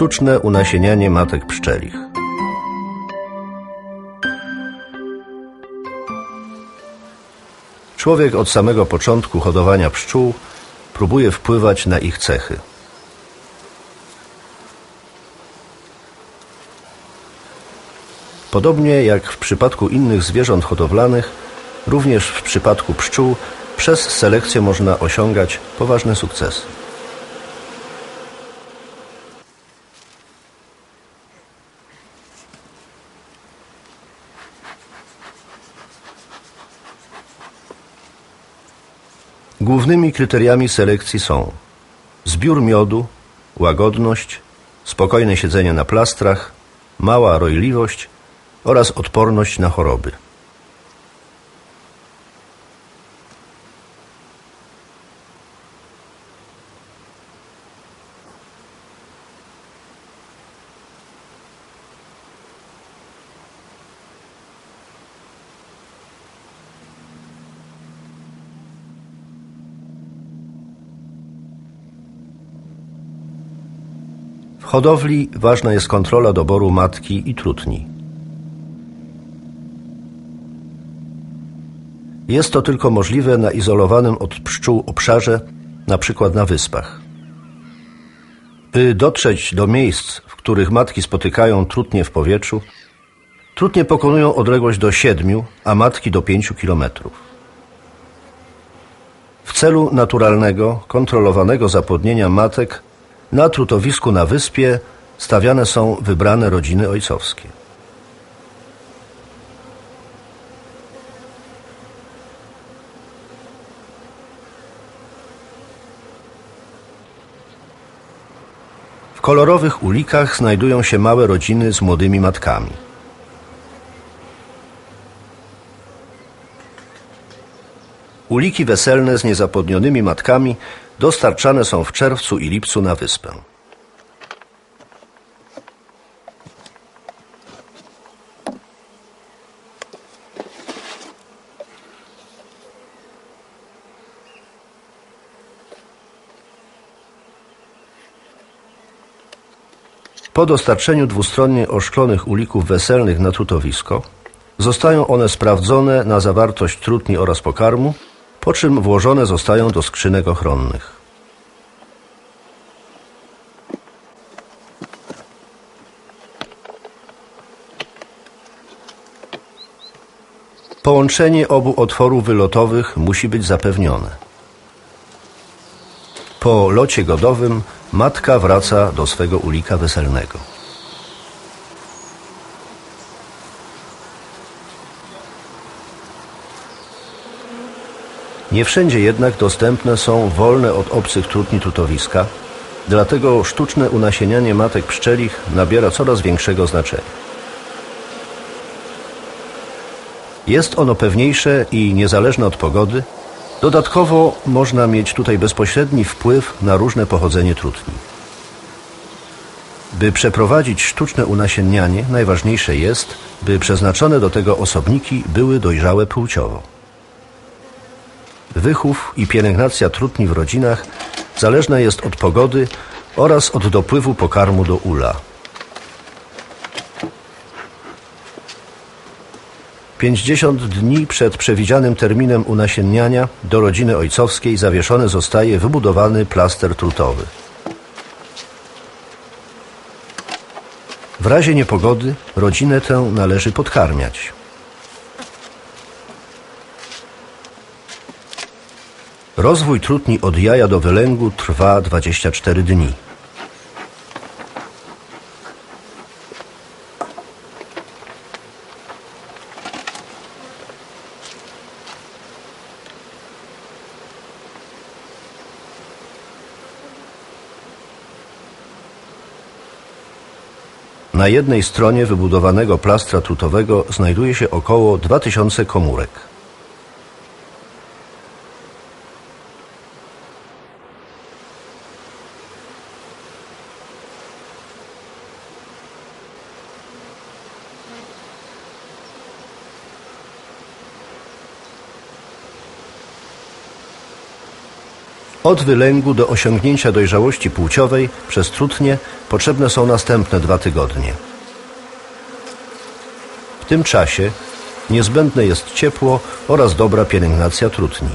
Sztuczne unasienianie matek pszczelich. Człowiek od samego początku hodowania pszczół próbuje wpływać na ich cechy. Podobnie jak w przypadku innych zwierząt hodowlanych, również w przypadku pszczół przez selekcję można osiągać poważne sukcesy. Głównymi kryteriami selekcji są zbiór miodu, łagodność, spokojne siedzenie na plastrach, mała rojliwość oraz odporność na choroby. Hodowli ważna jest kontrola doboru matki i trutni. Jest to tylko możliwe na izolowanym od pszczół obszarze, na przykład na wyspach. By dotrzeć do miejsc, w których matki spotykają trutnie w powietrzu, trutnie pokonują odległość do 7, a matki do 5 kilometrów. W celu naturalnego, kontrolowanego zapłodnienia matek na trutowisku na wyspie stawiane są wybrane rodziny ojcowskie. W kolorowych ulikach znajdują się małe rodziny z młodymi matkami. Uliki weselne z niezapłodnionymi matkami dostarczane są w czerwcu i lipcu na wyspę. Po dostarczeniu dwustronnie oszklonych ulików weselnych na trutowisko zostają one sprawdzone na zawartość trutni oraz pokarmu, po czym włożone zostają do skrzynek ochronnych. Połączenie obu otworów wylotowych musi być zapewnione. Po locie godowym matka wraca do swego ulika weselnego. Nie wszędzie jednak dostępne są wolne od obcych trutni trutowiska, dlatego sztuczne unasienianie matek pszczelich nabiera coraz większego znaczenia. Jest ono pewniejsze i niezależne od pogody. Dodatkowo można mieć tutaj bezpośredni wpływ na różne pochodzenie trutni. By przeprowadzić sztuczne unasiennianie, najważniejsze jest, by przeznaczone do tego osobniki były dojrzałe płciowo. Wychów i pielęgnacja trutni w rodzinach zależna jest od pogody oraz od dopływu pokarmu do ula. 50 dni przed przewidzianym terminem unasienniania do rodziny ojcowskiej zawieszony zostaje wybudowany plaster trutowy. W razie niepogody rodzinę tę należy podkarmiać. Rozwój trutni od jaja do wylęgu trwa 24 dni. Na jednej stronie wybudowanego plastra trutowego znajduje się około 2000 komórek. Od wylęgu do osiągnięcia dojrzałości płciowej przez trutnie potrzebne są następne dwa tygodnie. W tym czasie niezbędne jest ciepło oraz dobra pielęgnacja trutni.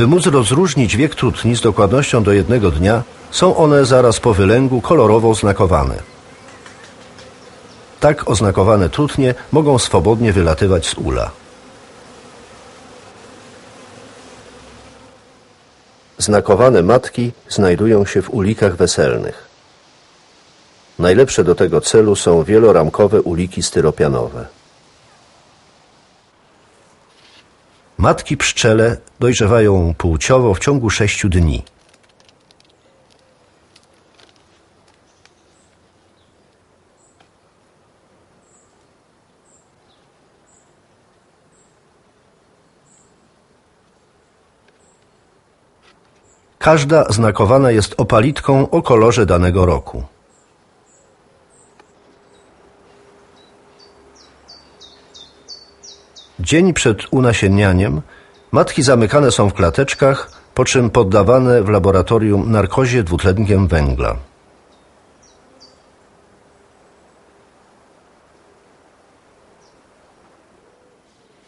By móc rozróżnić wiek trutni z dokładnością do jednego dnia, są one zaraz po wylęgu kolorowo oznakowane. Tak oznakowane trutnie mogą swobodnie wylatywać z ula. Znakowane matki znajdują się w ulikach weselnych. Najlepsze do tego celu są wieloramkowe uliki styropianowe. Matki pszczele dojrzewają płciowo w ciągu sześciu dni. Każda znakowana jest opalitką o kolorze danego roku. Dzień przed unasiennianiem matki zamykane są w klateczkach, po czym poddawane w laboratorium narkozie dwutlenkiem węgla.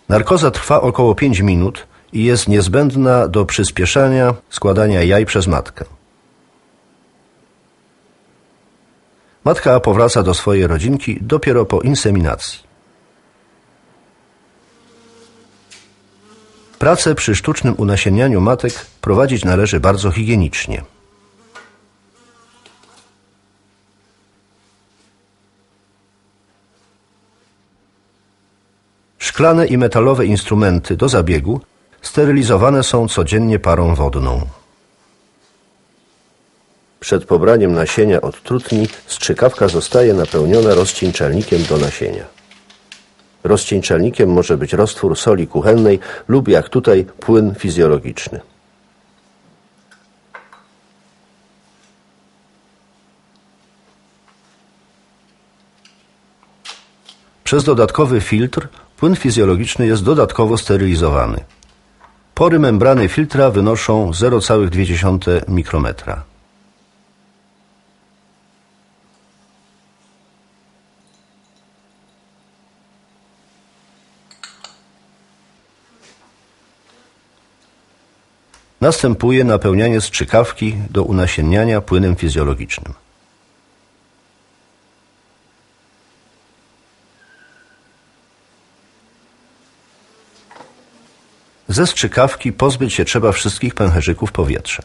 Narkoza trwa około 5 minut i jest niezbędna do przyspieszania składania jaj przez matkę. Matka powraca do swojej rodzinki dopiero po inseminacji. Pracę przy sztucznym unasiennianiu matek prowadzić należy bardzo higienicznie. Szklane i metalowe instrumenty do zabiegu sterylizowane są codziennie parą wodną. Przed pobraniem nasienia od trutni strzykawka zostaje napełniona rozcieńczalnikiem do nasienia. Rozcieńczalnikiem może być roztwór soli kuchennej lub jak tutaj płyn fizjologiczny. Przez dodatkowy filtr płyn fizjologiczny jest dodatkowo sterylizowany. Pory membrany filtra wynoszą 0,2 mikrometra. Następuje napełnianie strzykawki do unasienniania płynem fizjologicznym. Ze strzykawki pozbyć się trzeba wszystkich pęcherzyków powietrza.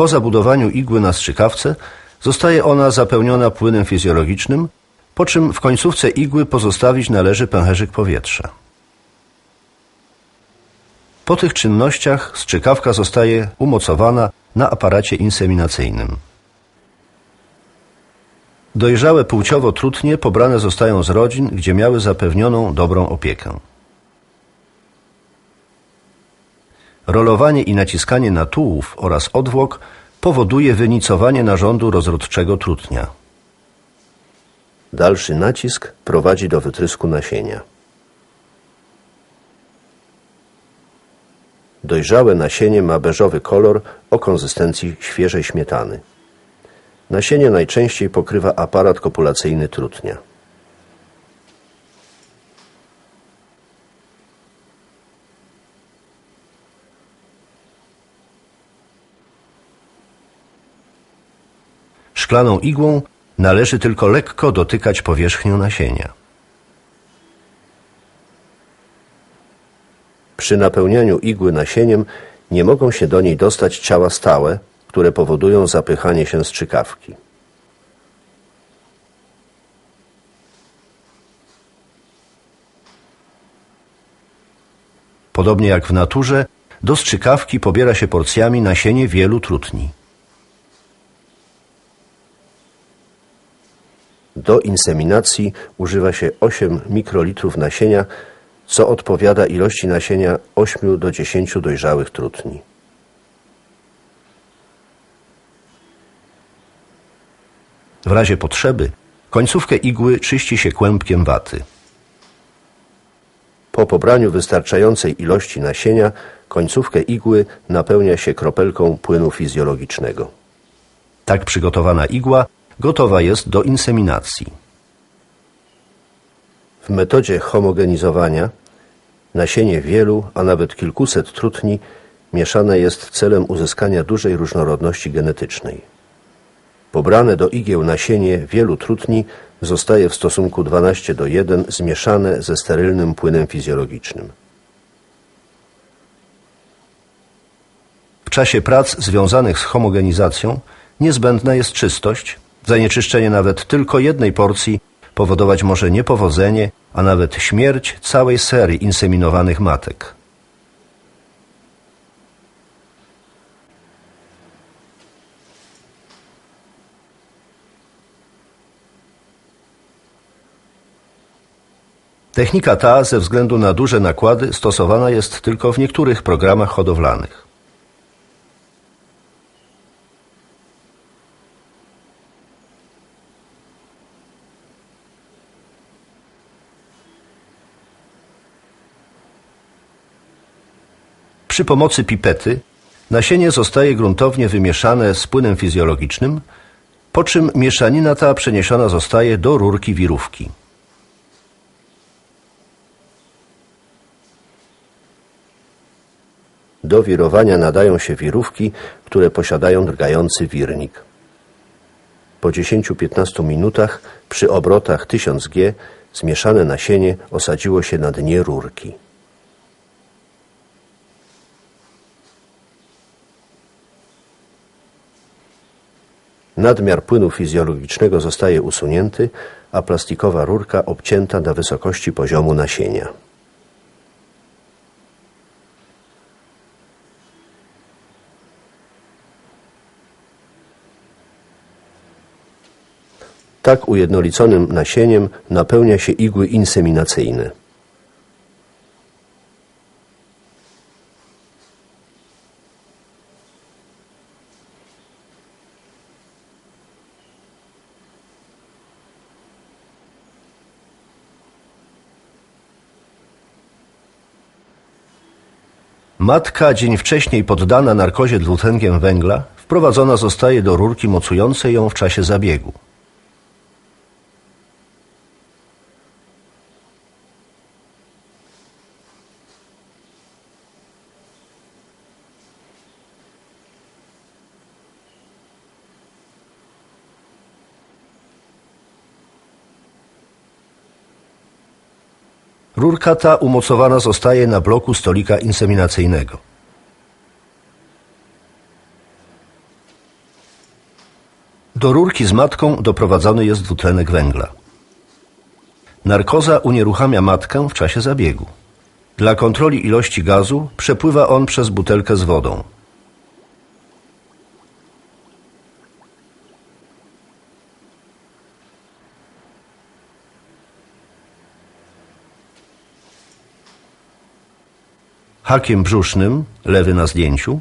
Po zabudowaniu igły na strzykawce zostaje ona zapełniona płynem fizjologicznym, po czym w końcówce igły pozostawić należy pęcherzyk powietrza. Po tych czynnościach strzykawka zostaje umocowana na aparacie inseminacyjnym. Dojrzałe płciowo trutnie pobrane zostają z rodzin, gdzie miały zapewnioną dobrą opiekę. Rolowanie i naciskanie na tułów oraz odwłok powoduje wynicowanie narządu rozrodczego trutnia. Dalszy nacisk prowadzi do wytrysku nasienia. Dojrzałe nasienie ma beżowy kolor o konsystencji świeżej śmietany. Nasienie najczęściej pokrywa aparat kopulacyjny trutnia. Szklaną igłą Należy tylko lekko dotykać powierzchnią nasienia. Przy napełnianiu igły nasieniem nie mogą się do niej dostać ciała stałe, które powodują zapychanie się strzykawki. Podobnie jak w naturze, do strzykawki pobiera się porcjami nasienie wielu trutni. Do inseminacji używa się 8 mikrolitrów nasienia, co odpowiada ilości nasienia 8 do 10 dojrzałych trutni. W razie potrzeby końcówkę igły czyści się kłębkiem waty. Po pobraniu wystarczającej ilości nasienia końcówkę igły napełnia się kropelką płynu fizjologicznego. Tak przygotowana igła gotowa jest do inseminacji. W metodzie homogenizowania nasienie wielu, a nawet kilkuset trutni mieszane jest celem uzyskania dużej różnorodności genetycznej. Pobrane do igieł nasienie wielu trutni zostaje w stosunku 12 do 1 zmieszane ze sterylnym płynem fizjologicznym. W czasie prac związanych z homogenizacją niezbędna jest czystość. Zanieczyszczenie nawet tylko jednej porcji powodować może niepowodzenie, a nawet śmierć całej serii inseminowanych matek. Technika ta ze względu na duże nakłady stosowana jest tylko w niektórych programach hodowlanych. Przy pomocy pipety nasienie zostaje gruntownie wymieszane z płynem fizjologicznym, po czym mieszanina ta przeniesiona zostaje do rurki wirówki. Do wirowania nadają się wirówki, które posiadają drgający wirnik. Po 10-15 minutach przy obrotach 1000 G zmieszane nasienie osadziło się na dnie rurki. Nadmiar płynu fizjologicznego zostaje usunięty, a plastikowa rurka obcięta na wysokości poziomu nasienia. Tak ujednoliconym nasieniem napełnia się igły inseminacyjne. Matka dzień wcześniej poddana narkozie dwutlenkiem węgla wprowadzona zostaje do rurki mocującej ją w czasie zabiegu. Rurka ta umocowana zostaje na bloku stolika inseminacyjnego. Do rurki z matką doprowadzony jest dwutlenek węgla. Narkoza unieruchamia matkę w czasie zabiegu. Dla kontroli ilości gazu przepływa on przez butelkę z wodą. Hakiem brzusznym, lewy na zdjęciu,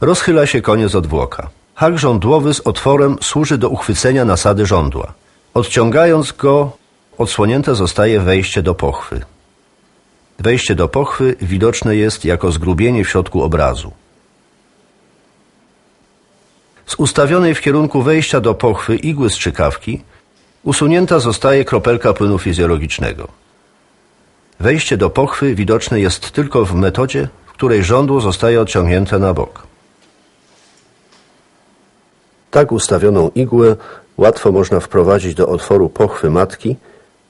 rozchyla się koniec odwłoka. Hak żądłowy z otworem służy do uchwycenia nasady żądła. Odciągając go, odsłonięte zostaje wejście do pochwy. Wejście do pochwy widoczne jest jako zgrubienie w środku obrazu. Z ustawionej w kierunku wejścia do pochwy igły strzykawki usunięta zostaje kropelka płynu fizjologicznego. Wejście do pochwy widoczne jest tylko w metodzie, w której żądło zostaje odciągnięte na bok. Tak ustawioną igłę łatwo można wprowadzić do otworu pochwy matki,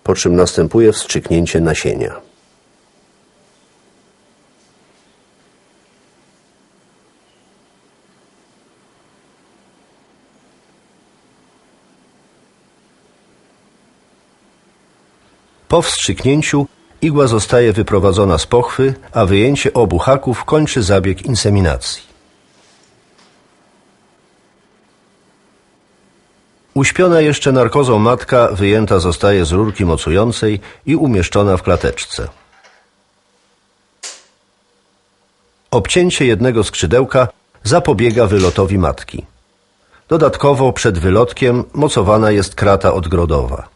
po czym następuje wstrzyknięcie nasienia. Po wstrzyknięciu igła zostaje wyprowadzona z pochwy, a wyjęcie obu haków kończy zabieg inseminacji. Uśpiona jeszcze narkozą matka wyjęta zostaje z rurki mocującej i umieszczona w klateczce. Obcięcie jednego skrzydełka zapobiega wylotowi matki. Dodatkowo przed wylotkiem mocowana jest krata odgrodowa.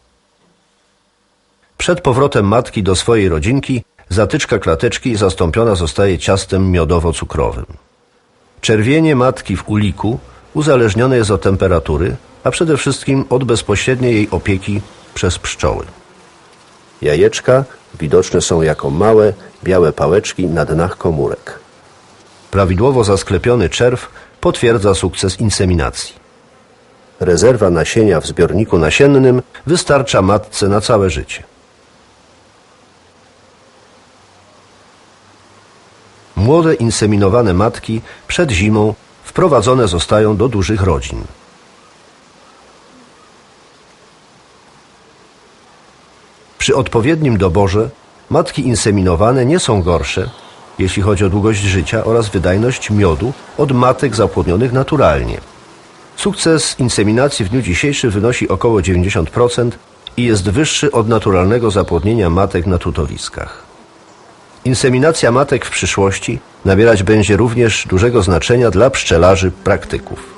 Przed powrotem matki do swojej rodzinki zatyczka klateczki zastąpiona zostaje ciastem miodowo-cukrowym. Czerwienie matki w uliku uzależnione jest od temperatury, a przede wszystkim od bezpośredniej jej opieki przez pszczoły. Jajeczka widoczne są jako małe, białe pałeczki na dnach komórek. Prawidłowo zasklepiony czerw potwierdza sukces inseminacji. Rezerwa nasienia w zbiorniku nasiennym wystarcza matce na całe życie. Młode inseminowane matki przed zimą wprowadzone zostają do dużych rodzin. Przy odpowiednim doborze matki inseminowane nie są gorsze, jeśli chodzi o długość życia oraz wydajność miodu od matek zapłodnionych naturalnie. Sukces inseminacji w dniu dzisiejszym wynosi około 90% i jest wyższy od naturalnego zapłodnienia matek na tutowiskach. Inseminacja matek w przyszłości nabierać będzie również dużego znaczenia dla pszczelarzy praktyków.